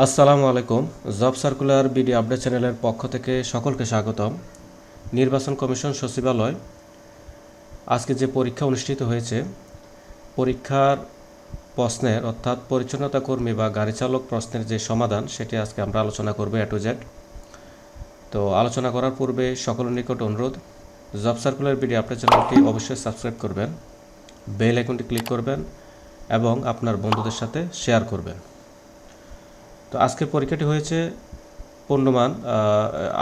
আসসালামু আলাইকুম। Job circular BD update চ্যানেলের পক্ষ থেকে সকলকে স্বাগতম। নির্বাচন কমিশন সচিবালয় আজকে যে পরীক্ষা অনুষ্ঠিত হয়েছে, পরীক্ষার প্রশ্নের অর্থাৎ পরিচ্ছন্নতা কর্মী বা গাড়ি চালক প্রশ্নের যে সমাধান, সেটি আজকে আমরা আলোচনা করব এ টু জেড। তো আলোচনা করার পূর্বে সকলের নিকট অনুরোধ, জব সার্কুলার বিডি আপডেট চ্যানেলটি অবশ্যই সাবস্ক্রাইব করবেন, বেল আইকনটি ক্লিক করবেন এবং আপনার বন্ধুদের সাথে শেয়ার করবেন। তো আজকের পরীক্ষাটি হয়েছে পূর্ণমান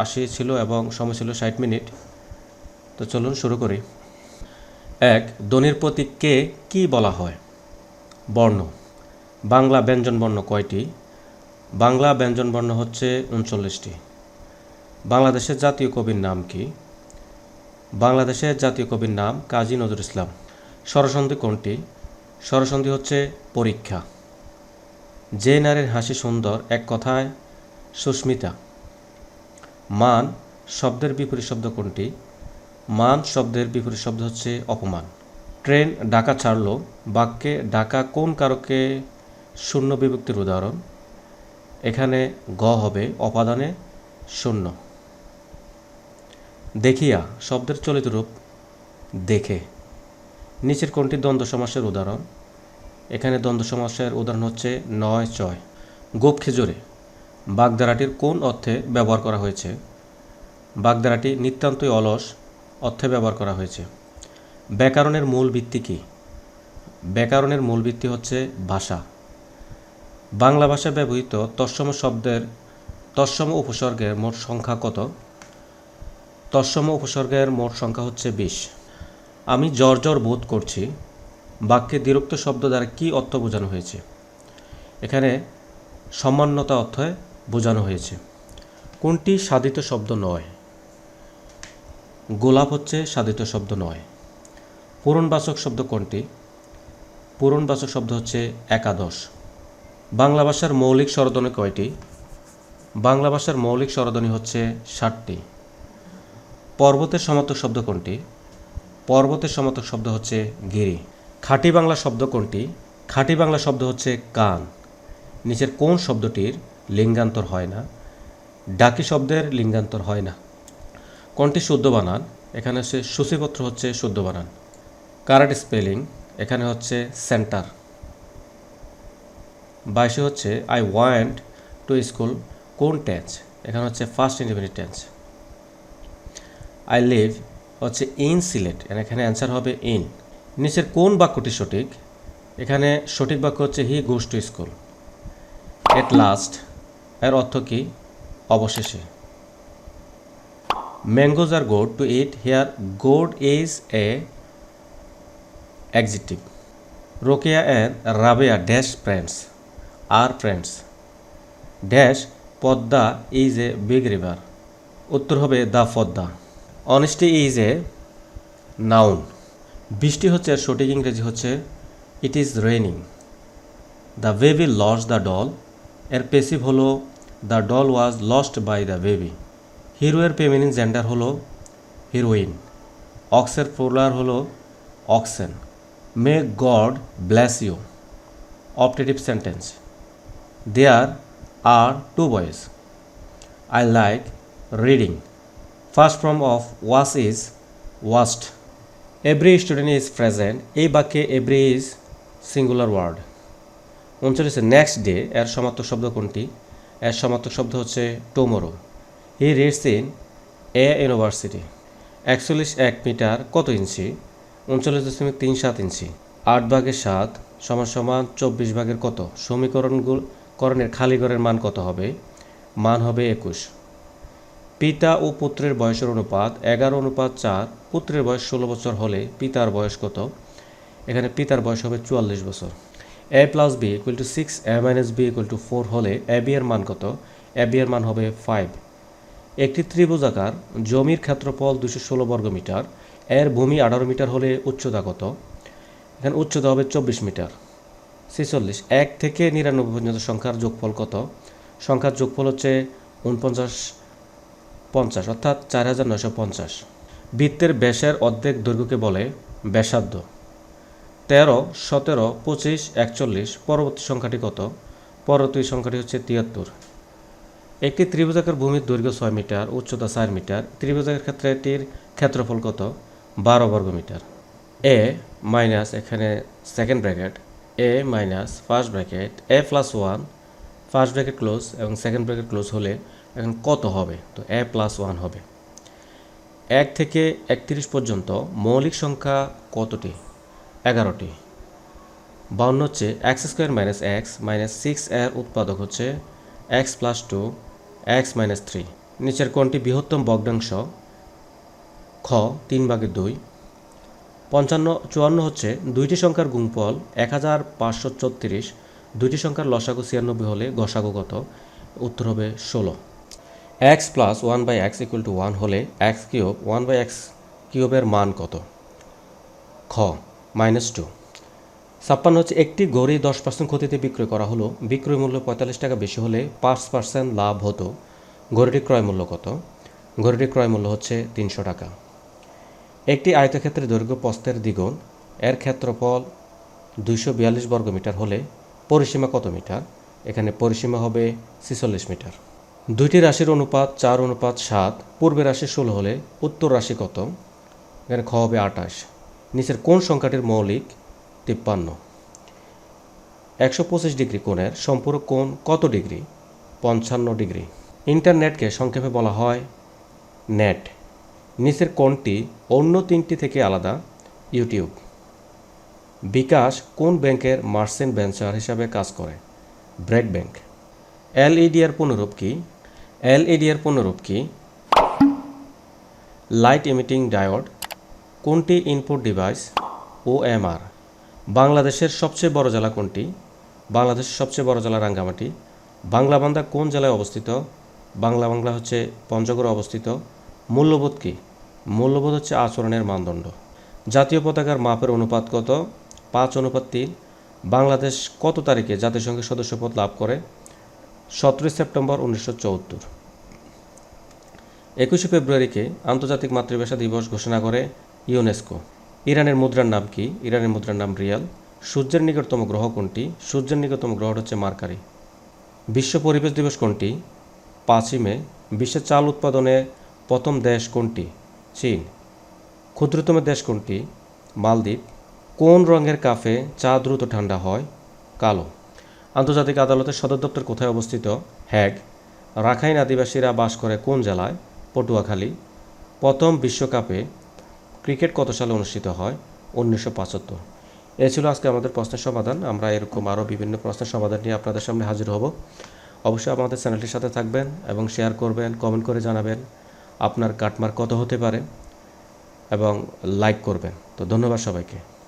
আশি ছিল এবং সময় ছিল ষাট মিনিট। তো চলুন শুরু করি। এক, ধ্বনির প্রতীককে কি বলা হয়? বর্ণ। বাংলা ব্যঞ্জন বর্ণ কয়টি? বাংলা ব্যঞ্জন বর্ণ হচ্ছে উনচল্লিশটি। বাংলাদেশের জাতীয় কবির নাম কি? বাংলাদেশের জাতীয় কবির নাম কাজী নজরুল ইসলাম। স্বরসন্ধি কোনটি? স্বরসন্ধি হচ্ছে পরীক্ষা। যে নারীর হাসি সুন্দর, এক কথায় সুস্মিতা। মান শব্দের বিপরীত শব্দ কোনটি? মান শব্দের বিপরীত শব্দ হচ্ছে অপমান। ট্রেন ডাকা ছাড়ল, বাক্যে ডাকা কোন কারকে শূন্য বিভক্তির উদাহরণ? এখানে গ হবে অপাদানে শূন্য। দেখিয়া শব্দের চলিত রূপ দেখে। নিচের কোনটি দ্বন্দ্ব সমাসের উদাহরণ? এখানে দ্বন্দ্ব সমাসের উদাহরণ হচ্ছে নয় ছয়। গোপ খেজুরে বাগধারাটির কোন অর্থে ব্যবহার করা হয়েছে? বাগধারাটি নিতান্তই অলস অর্থে ব্যবহার করা হয়েছে। ব্যাকরণের মূল ভিত্তি কী? ব্যাকরণের মূল ভিত্তি হচ্ছে ভাষা। বাংলা ভাষায় ব্যবহৃত তৎসম শব্দের, তৎসম উপসর্গের মোট সংখ্যা কত? তৎসম উপসর্গের মোট সংখ্যা হচ্ছে বিশ। আমি জ্বর জ্বর বোধ করছি বাক্যে দ্বিরুক্ত শব্দ দ্বারা কী অর্থ বোঝানো হয়েছে? এখানে সম্মান্যতা অর্থে বোঝানো হয়েছে। কোনটি সাধিত শব্দ নয়? গোলাপ হচ্ছে সাধিত শব্দ নয়। পূরণবাচক শব্দ কোনটি? পূরণবাচক শব্দ হচ্ছে একাদশ। বাংলা ভাষার মৌলিক স্বরধ্বনি কয়টি? বাংলা ভাষার মৌলিক স্বরধ্বনি হচ্ছে ষাটটি। পর্বতের সমার্থক শব্দ কোনটি? পর্বতের সমার্থক শব্দ হচ্ছে গিরি। খাঁটি বাংলা শব্দ কোনটি? খাঁটি বাংলা শব্দ হচ্ছে কান। নিচের কোন শব্দটির লিঙ্গান্তর হয় না? ডাকি শব্দের লিঙ্গান্তর হয় না। কোনটি শুদ্ধ বানান? এখানে হচ্ছে সূচিপত্র হচ্ছে শুদ্ধ বানান। কারেক্ট স্পেলিং, এখানে হচ্ছে সেন্টার। বাইশে হচ্ছে আই ওয়ান্ট টু স্কুল কোন টেন্স এখানে হচ্ছে first independent tense I live হচ্ছে ইন সিলেট। এখানে অ্যান্সার হবে ইন নিচের কোন বাক্যটি সঠিক? এখানে সঠিক বাক্য হচ্ছে he goes to school. At last, এর অর্থ কি? অবশেষে। Mangoes are good to eat, here good is a adjective Rokeya and Rabeya dash friends are friends dash, Padma is a big river. উত্তর হবে the Padma. Honesty is a noun. বৃষ্টি হচ্ছে এর সঠিক ইংরেজি হচ্ছে it is raining the baby lost the doll এর passive হলো the doll was lost by the baby হিরোয়ের feminine gender হলো হিরোইন অক্সের প্রোলার হলো oxen may God bless you optative sentence there are two boys I like reading first form of was is was every student is present এই বাক্যে every is singular word উনচল্লিশে next day এর সমার্থক শব্দ কোনটি? এর সমার্থক শব্দ হচ্ছে tomorrow he reads in a university একচল্লিশ এক মিটার কত ইঞ্চি? উনচল্লিশ দশমিক তিন সাত ইঞ্চি। আট ভাগের সাত সমান সমান চব্বিশ ভাগের কত? সমীকরণগুলো করণের খালি ঘরের মান কত হবে? মান হবে একুশ। পিতা ও পুত্রের বয়সের অনুপাত এগারো অনুপাত চার, পুত্রের বয়স ষোলো বছর হলে পিতার বয়স কত? এখানে পিতার বয়স হবে চুয়াল্লিশ বছর। A plus B equal to six A minus B equal to four হলে এ বি এর মান কত? এ বি এর মান হবে ফাইভ একটি ত্রিভুজাকার জমির ক্ষেত্রফল দুশো ষোলো বর্গ মিটার, এর ভূমি আঠারো মিটার হলে উচ্চতা কত? এখানে উচ্চতা হবে চব্বিশ মিটার। ছেচল্লিশ, এক থেকে নিরানব্বই পর্যন্ত সংখ্যার যোগফল কত? সংখ্যার যোগফল হচ্ছে উনপঞ্চাশ পঞ্চাশ, অর্থাৎ চার হাজার নয়শো পঞ্চাশ। বৃত্তের ব্যাসের অর্ধেক দৈর্ঘ্যকে বলে ব্যাসার্ধ। তেরো, সতেরো, পঁচিশ, একচল্লিশ, পরবর্তী সংখ্যাটি কত? পরবর্তী সংখ্যাটি হচ্ছে তিয়াত্তর। একটি ত্রিভুজাকার ভূমির দৈর্ঘ্য ছয় মিটার, উচ্চতা চার মিটার। ত্রিভুজাকার ক্ষেত্রে এটির ক্ষেত্রফল কত? বারো বর্গ মিটার। এ মাইনাস এখানে second bracket, A minus first bracket, A plus one, first bracket close এবং সেকেন্ড ব্র্যাকেট ক্লোজ হলে এখন কত হবে? তো এ প্লাস ওয়ান হবে। এক থেকে একত্রিশ পর্যন্ত মৌলিক সংখ্যা কতটি? এগারোটি। বাউন্ন হচ্ছে x square minus x minus six এর উৎপাদক হচ্ছে x plus two x minus three নিচের কোনটি বৃহত্তম ভগ্নাংশ, খ, তিন ভাগের দুই। পঞ্চান্ন, চুয়ান্ন হচ্ছে দুইটি সংখ্যার গুণফল, এক হাজার পাঁচশো ছত্রিশ। দুইটি সংখ্যার লসাগু ছিয়ানব্বই হলে গসাগু কত? উত্তর হবে ষোলো। X plus one by x equal to one হলে x cube one by x কিউবের মান কত? খ মাইনাস টু ছাপ্পান্ন হচ্ছে একটি গড়ি দশ পার্সেন্ট ক্ষতিতে বিক্রয় করা হলো। বিক্রয় মূল্য পঁয়তাল্লিশ টাকা বেশি হলে পাঁচ পার্সেন্ট লাভ হতো। গড়িটির ক্রয় মূল্য কত? গড়িটির ক্রয় মূল্য হচ্ছে তিনশো টাকা। একটি আয়তক্ষেত্রের দৈর্ঘ্য প্রস্থের দ্বিগুণ। এর ক্ষেত্রফল দুইশো বিয়াল্লিশ বর্গমিটার হলে পরিসীমা কত মিটার? এখানে পরিসীমা হবে ছিচল্লিশ মিটার। দুইটি রাশির অনুপাত চার, অনুপাত সাত, পূর্বের রাশি ষোলো হলে উত্তর রাশি কত? এখানে খ হবে আটাশ নিচের কোন সংখ্যাটির মৌলিক? তিপ্পান্ন। একশো পঁচিশ ডিগ্রি কোণের সম্পূরক কোণ কত ডিগ্রি? পঞ্চান্ন ডিগ্রি। ইন্টারনেটকে সংক্ষেপে বলা হয় নেট। নিচের কোণটি অন্য তিনটি থেকে আলাদা, ইউটিউব। বিকাশ কোন ব্যাংকের মার্সেন্ট ভেঞ্চার হিসাবে কাজ করে? ব্র্যাক ব্যাংক। এলইডি এর পুনরূপ কি? এলইডি এর পুনরূপ কি? লাইট ইমিটিং ডায়োড কোনটি ইনপুট ডিভাইস ওএমআর বাংলাদেশের সবচেয়ে বড় জেলা কোনটি? বাংলাদেশের সবচেয়ে বড় জেলা রাঙ্গামাটি। বাংলা বান্দা কোন জেলায় অবস্থিত? বাংলা বাংলা হচ্ছে পঞ্চগড়ে অবস্থিত। মূল্যবোধ কি? মূল্যবোধ হচ্ছে আচরণের মানদণ্ড। জাতীয় পতাকার মাপের অনুপাত কত? পাঁচ অনুপাত তিন। বাংলাদেশ কত তারিখে জাতিসংঘের সদস্যপদ লাভ করে? সতেরোই সেপ্টেম্বর উনিশশো চৌত্তর একুশে ফেব্রুয়ারিকে আন্তর্জাতিক মাতৃভাষা দিবস ঘোষণা করে ইউনেস্কো। ইরানের মুদ্রার নাম কি? ইরানের মুদ্রার নাম রিয়াল। সূর্যের নিকটতম গ্রহ কোনটি? সূর্যের নিকটতম গ্রহ হচ্ছে মার্কারি। বিশ্ব পরিবেশ দিবস কোনটি? পাঁচই মে। বিশ্বের চাল উৎপাদনে প্রথম দেশ কোনটি? চীন। ক্ষুদ্রতম দেশ কোনটি? মালদ্বীপ। কোন রঙের কাফে চা দ্রুত ঠান্ডা হয়? কালো। আন্তর্জাতিক আদালতের সদর দপ্তর কোথায় অবস্থিত? হ্যাগ, রাখাইন আদিবাসীরা বাস করে কোন জেলায়? পটুয়াখালী। প্রথম বিশ্বকাপে ক্রিকেট কত সালে অনুষ্ঠিত হয়? উনিশশো পঁচাত্তর। এ ছিল আজকে আমাদের প্রশ্নের সমাধান। আমরা এরকম আরও বিভিন্ন প্রশ্নের সমাধান নিয়ে আপনাদের সামনে হাজির হব। অবশ্যই আমাদের চ্যানেলটির সাথে থাকবেন এবং শেয়ার করবেন, কমেন্ট করে জানাবেন আপনার কাটমার কত হতে পারে এবং লাইক করবেন। তো ধন্যবাদ সবাইকে।